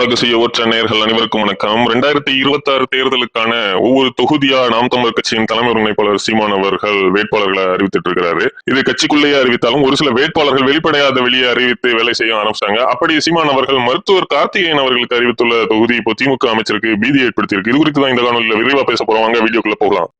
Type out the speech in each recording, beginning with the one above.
ரகசிய ஒற்ற நேர்கள் அனைவருக்கும் வணக்கம். ரெண்டாயிரத்தி இருபத்தி ஆறு தேர்தலுக்கான ஒவ்வொரு தொகுதியா நாம் தமிழர் கட்சியின் தலைமை ஒருங்கிணைப்பாளர் சீமான் அவர்கள் வேட்பாளர்களை அறிவித்துட்டு இருக்கிறாரு. இது கட்சிக்குள்ளேயே அறிவித்தாலும் ஒரு சில வேட்பாளர்கள் வெளிப்படையாத வெளியே அறிவித்து வேலை செய்ய ஆரம்பிச்சாங்க. அப்படி சீமான் அவர்கள் மருத்துவர் கார்த்திகேயன் அவர்களுக்கு அறிவித்துள்ள தொகுதி இப்போ திமுக அமைச்சருக்கு பீதி ஏற்படுத்தியிருக்கு. இது குறித்து தான் இந்த காணொலியில் விரிவா பேச போறவங்க வீடியோக்குள்ள போகலாம்.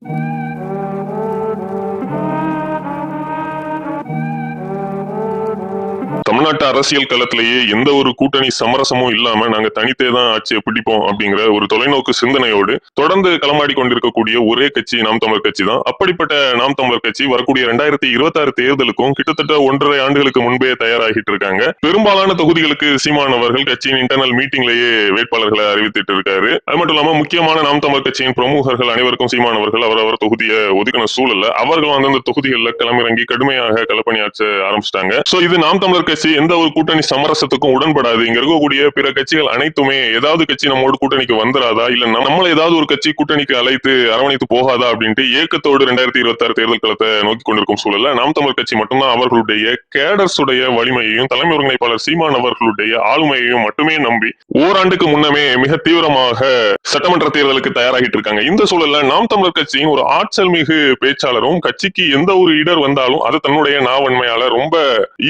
தமிழ்நாட்டு அரசியல் களத்திலேயே எந்த ஒரு கூட்டணி சமரசமும் இல்லாம நாங்க தனித்தே தான் ஆட்சியை பிடிப்போம் அப்படிங்கிற ஒரு தொலைநோக்கு சிந்தனையோடு தொடர்ந்து களமாடி கொண்டிருக்கக்கூடிய ஒரே கட்சி நாம் தமிழர் கட்சி தான். அப்படிப்பட்ட நாம் தமிழர் கட்சி வரக்கூடிய ரெண்டாயிரத்தி இருபத்தி ஆறு தேர்தலுக்கும் கிட்டத்தட்ட ஒன்றரை ஆண்டுகளுக்கு முன்பே தயாராகிட்டு இருக்காங்க. பெரும்பாலான தொகுதிகளுக்கு சீமான் அவர்கள் கட்சியின் இன்டர்னல் மீட்டிங்லேயே வேட்பாளர்களை அறிவித்துட்டு இருக்காரு. அது மட்டும் இல்லாம முக்கியமான நாம் தமிழர் கட்சியின் பிரமுகர்கள் அனைவருக்கும் சீமான் அவர்கள் அவரவர் தொகுதியை ஒதுக்கின சூழல்ல அவர்கள் அந்தந்த தொகுதிகளில் களமிறங்கி கடுமையாக களப்பணியாற்ற ஆரம்பிச்சிட்டாங்க. சோ இது நாம் தமிழர் கட்சி எந்த ஒரு கூட்டணி சமரசத்துக்கும் உடன்படாது. இங்க இருக்கக்கூடிய பிற கட்சிகள் அனைத்துமே ஏதாவது கட்சி நம்மளோட கூட்டணிக்கு வந்துராதா? இல்ல நம்மள ஏதாவது ஒரு கட்சி கூட்டணிக்கு அழைத்து அரவணைத்து போகாதா? அப்படின்ட்டு ஏக்கத்தோடு ரெண்டாயிரத்தி இருபத்தி ஆறு தேர்தல் களத்தை நோக்கி கொண்டிருக்கும் சூழல்ல நாம் தமிழ் கட்சி மட்டும்தான் அவர்களுடைய கேடர்ஸுடைய வலிமையையும் தலைமை ஒருங்கிணைப்பாளர் சீமான் அவர்களுடைய ஆளுமையையும் மட்டுமே நம்பி ஓராண்டுக்கு முன்னமே மிக தீவிரமாக சட்டமன்ற தேர்தலுக்கு தயாராகிட்டு இருக்காங்க. இந்த சூழல்ல நாம் தமிழர் கட்சியும் ஒரு ஆற்றல் மிகு பேச்சாளரும் கட்சிக்கு எந்த ஒரு இடர் வந்தாலும் அது தன்னுடைய நாவன்மையால ரொம்ப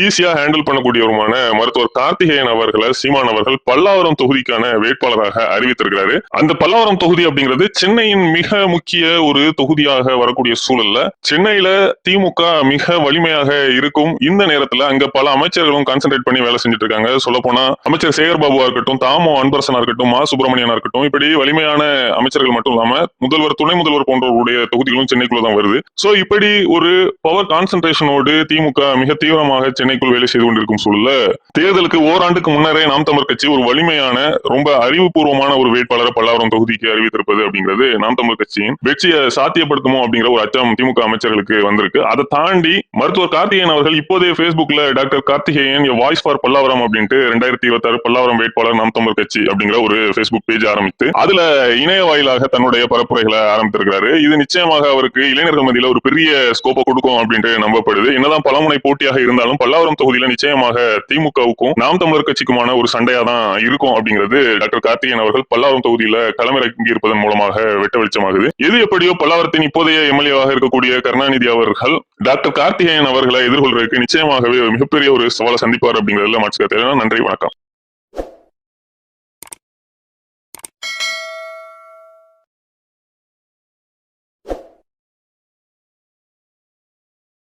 ஈஸியா ஹேண்டில் பண்ணக்கூடியவருமான மருத்துவர் கார்த்திகேயன் அவர்களை சீமான் அவர்கள் பல்லாவரம் தொகுதிக்கான வேட்பாளராக அறிவித்திருக்கிறாரு. அந்த பல்லாவரம் தொகுதி அப்படிங்கிறது சென்னையின் மிக முக்கிய ஒரு தொகுதியாக வரக்கூடிய சூழல்ல சென்னையில திமுக மிக வலிமையாக இருக்கும். இந்த நேரத்துல அங்க பல அமைச்சர்களும் கான்சென்ட்ரேட் பண்ணி வேலை செஞ்சுட்டு இருக்காங்க சொல்ல போனா அமைச்சர் சேகர் பாபுவா இருக்கட்டும் தாமோ அன்பரசனா இருக்கட்டும் மா சுப்பிரமணியனா இருக்கட்டும் இப்படி வலிமையான அமைச்சர்கள் மட்டும் இல்லாம முதல்வர் துணை முதல்வர் போன்றவருடைய தொகுதிகளும் சென்னைக்குள்ள தான் வருது. சோ இப்படி ஒரு பவர் கான்சென்ட்ரேஷனோடு திமுக மிக தீவிரமாக சென்னைக்குள் வேலை செய்து கொண்டிருக்கும் சூழல்ல தேர்தலுக்கு ஓராண்டுக்கு முன்னரே நாம் தமிழர் கட்சி ஒரு வலிமையான ரொம்ப அறிவுபூர்வமான ஒரு வேட்பாளரை பல்லாவரம் தொகுதிக்கு அறிவித்திருப்பது அப்படிங்கிறது நாம் தமிழர் கட்சியின் வெற்றியை சாத்தியப்படுத்துமோ அப்படிங்கிற ஒரு அச்சம் திமுக அமைச்சர்களுக்கு வந்திருக்கு. அதை தாண்டி மருத்துவர் கார்த்திகேயன் அவர்கள் இப்போதே பேஸ்புக்ல doctor Karthikeyan voice for Pallavaram அப்படின்ட்டு ரெண்டாயிரத்தி இருபத்தி ஆறு பல்லாவரம் வேட்பாளர் நாம் தமிழர் கட்சி அப்படிங்கிற ஒரு பேஸ்புக் பேஜ் ஆரம்பித்து அதுல இணைய வாயிலாக தன்னுடைய பரப்புரைகளை ஆரம்பித்திருக்கிறாரு. இது நிச்சயமாக அவருக்கு இளைஞர்கள் மத்தியில ஒரு பெரிய ஸ்கோப்பை கொடுக்கும் அப்படின்ட்டு நம்பப்படுது. என்னதான் பலமுனை போட்டியாக இருந்தாலும் பல்லாவரம் தொகுதியில நிச்சயமாக திமுகவுக்கும் நாம் தமிழர் கட்சிக்குமான ஒரு சண்டையா தான் இருக்கும் அப்படிங்கிறது டாக்டர் கார்த்திகேயன் அவர்கள் பல்லாவரம் தொகுதியில களமிறங்கி இருப்பதன் மூலமாக வெட்ட வெளிச்சமாகுது. எது எப்படியோ பல்லாவரத்தின் இப்போதைய எம்எல்ஏவாக இருக்கக்கூடிய கருணாநிதி அவர்கள் டாக்டர் கார்த்திகேயன் அவர்களை எதிர்கொள்றதுக்கு நிச்சயமாகவே மிகப்பெரிய ஒரு சவாலை சந்திப்பார் அப்படிங்கிறதுல மாற்றுக்கிறது நன்றி வணக்கம்.